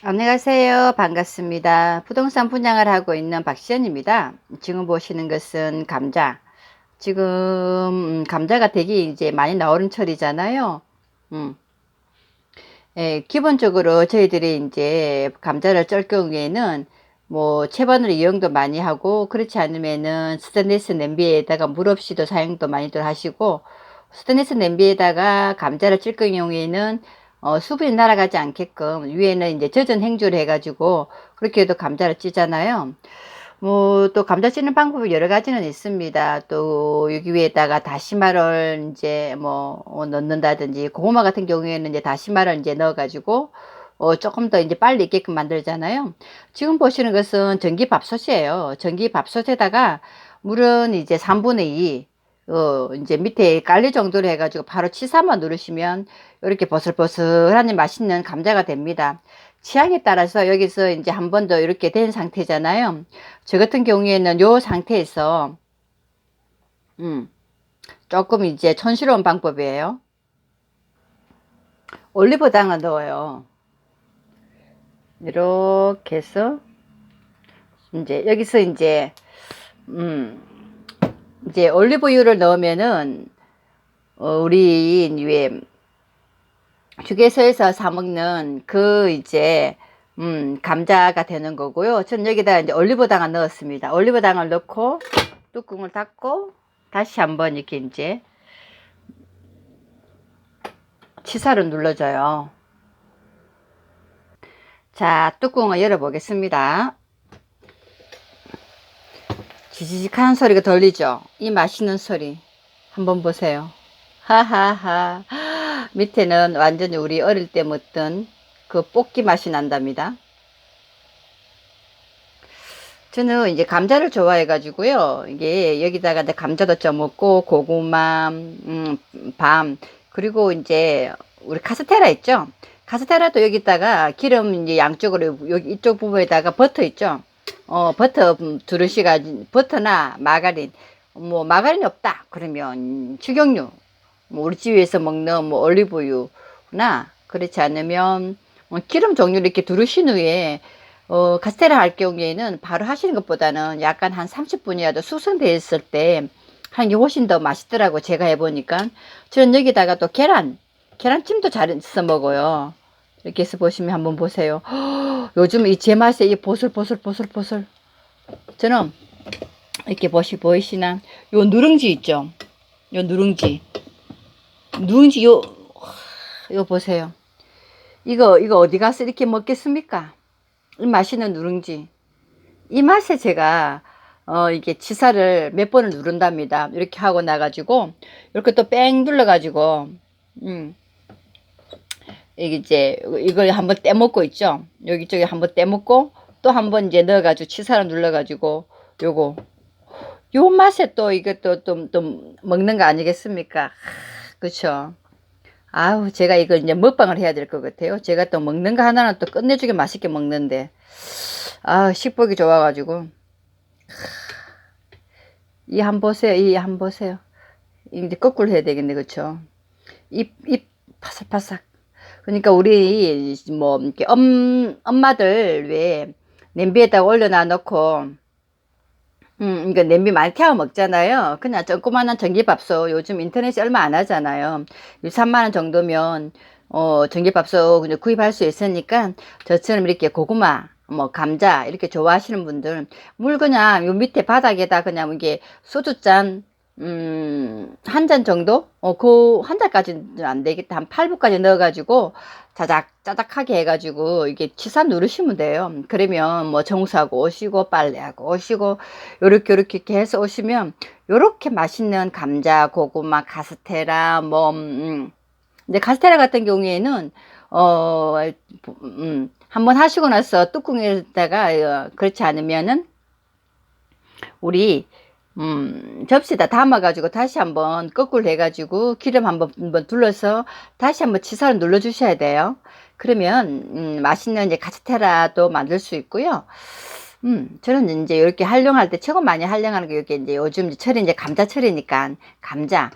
안녕하세요. 반갑습니다. 부동산 분양을 하고 있는 박시연입니다. 지금 보시는 것은 감자. 지금 음, 감자가 되게 이제 많이 나오는 철이잖아요. 음. 예, 기본적으로 저희들이 이제 감자를 쩔 경우에는 뭐 채반으로 이용도 많이 하고 그렇지 않으면은 스테인리스 냄비에다가 물 없이도 사용도 많이들 하시고 스테인리스 냄비에다가 감자를 찔 경우에는 어, 수분이 날아가지 않게끔 위에는 이제 젖은 행주를 해가지고 그렇게 해도 감자를 찌잖아요. 뭐 또 감자 찌는 방법이 여러 가지는 있습니다. 또 여기 위에다가 다시마를 이제 뭐 어, 넣는다든지 고구마 같은 경우에는 이제 다시마를 이제 넣어가지고 어, 조금 더 이제 빨리 익게끔 만들잖아요. 지금 보시는 것은 전기 밥솥이에요. 전기 밥솥에다가 물은 이제 3분의 2, 어, 이제 밑에 깔릴 정도로 해가지고 바로 치사만 누르시면 이렇게 버슬버슬하니 맛있는 감자가 됩니다. 취향에 따라서 여기서 이제 한 번 더 이렇게 된 상태잖아요. 저 같은 경우에는 요 상태에서, 음, 조금 이제 촌스러운 방법이에요. 올리브당을 넣어요. 이렇게 해서, 이제 여기서 이제, 음, 이제 올리브유를 넣으면은 어, 우리 왜 휴게소에서 사 먹는 그 이제 음, 감자가 되는 거고요. 저는 여기다 이제 올리브당을 넣었습니다. 올리브당을 넣고 뚜껑을 닫고 다시 한번 이렇게 이제 치사를 눌러줘요. 자, 뚜껑을 열어보겠습니다. 지지직 하는 소리가 들리죠? 이 맛있는 소리. 한번 보세요. 하하하. 밑에는 완전히 우리 어릴 때 먹던 그 볶기 맛이 난답니다. 저는 이제 감자를 좋아해 가지고요. 이게 여기다가 감자도 쪄 먹고 고구마, 음, 밤 그리고 이제 우리 카스테라 있죠. 카스테라도 여기다가 기름 이제 양쪽으로 여기 이쪽 부분에다가 버터 있죠. 어, 버터 두르시가 버터나 마가린 뭐 마가린이 없다. 그러면 식용유 뭐 우리 집에서 먹는 뭐 올리브유나 그렇지 않으면 뭐 기름 종류를 이렇게 두르신 후에 어, 카스테라 할 경우에는 바로 하시는 것보다는 약간 한 30분이라도 숙성되어 있을 때 하는 게 훨씬 더 맛있더라고 제가 해보니까. 저는 여기다가 또 계란 계란찜도 잘 써 먹어요 해서 보시면 한번 보세요 허, 요즘 이 제 맛에 이 보슬보슬보슬보슬 저는 이렇게 보시 보이시나 요 누룽지 있죠 요 누룽지 누룽지 요, 이거 보세요. 이거, 이거 어디 가서 이렇게 먹겠습니까? 이 맛있는 누룽지. 이 맛에 제가, 어, 이게 치사를 몇 번을 누른답니다. 이렇게 하고 나가지고, 이렇게 또 뺑 눌러가지고, 음, 이게 이제, 이걸 한번 떼먹고 있죠? 여기 쪽에 한번 떼먹고, 또 한번 이제 넣어가지고, 치사를 눌러가지고, 요거, 요 맛에 또 이것도 좀, 좀 먹는 거 아니겠습니까? 그쵸. 아우, 제가 이거 이제 먹방을 해야 될 것 같아요. 제가 또 먹는 거 하나는 또 끝내주게 맛있게 먹는데. 아, 식복이 좋아가지고. 이 한 보세요. 이 한 보세요. 이제 거꾸로 해야 되겠네. 그쵸. 입, 입, 파삭파삭. 그러니까 우리, 뭐, 이렇게 엄, 엄마들 왜 냄비에다 올려놔 놓고, 음, 이거 냄비 많이 태워 먹잖아요. 그냥 조그마한 전기밥솥 요즘 인터넷에 얼마 안 하잖아요. 2, 3만 원 정도면 어, 전기밥솥 구입할 수 있으니까 저처럼 이렇게 고구마, 뭐 감자 이렇게 좋아하시는 분들 물 그냥 요 밑에 바닥에다 그냥 이게 소주잔 음, 한 잔 정도? 어, 그, 한 잔까지는 안 되겠다. 한 8부까지 넣어가지고, 자작, 짜작하게 해가지고, 이게 치사 누르시면 돼요. 그러면 뭐 청소하고 오시고, 빨래하고 오시고, 요렇게, 요렇게 이렇게 해서 오시면, 요렇게 맛있는 감자, 고구마, 카스테라, 뭐, 음, 근데 카스테라 같은 경우에는, 어, 음, 한번 하시고 나서 뚜껑에다가, 어, 그렇지 않으면은, 우리, 음, 접시에다 담아가지고 다시 한번 거꾸로 해가지고 기름 한번, 한번 둘러서 다시 한번 치사를 눌러 주셔야 돼요. 그러면, 음, 맛있는 이제 카스테라도 만들 수 있고요. 음, 저는 이제 이렇게 활용할 때 최고 많이 활용하는 게 이게 이제 요즘 철이 이제 감자철이니까 감자,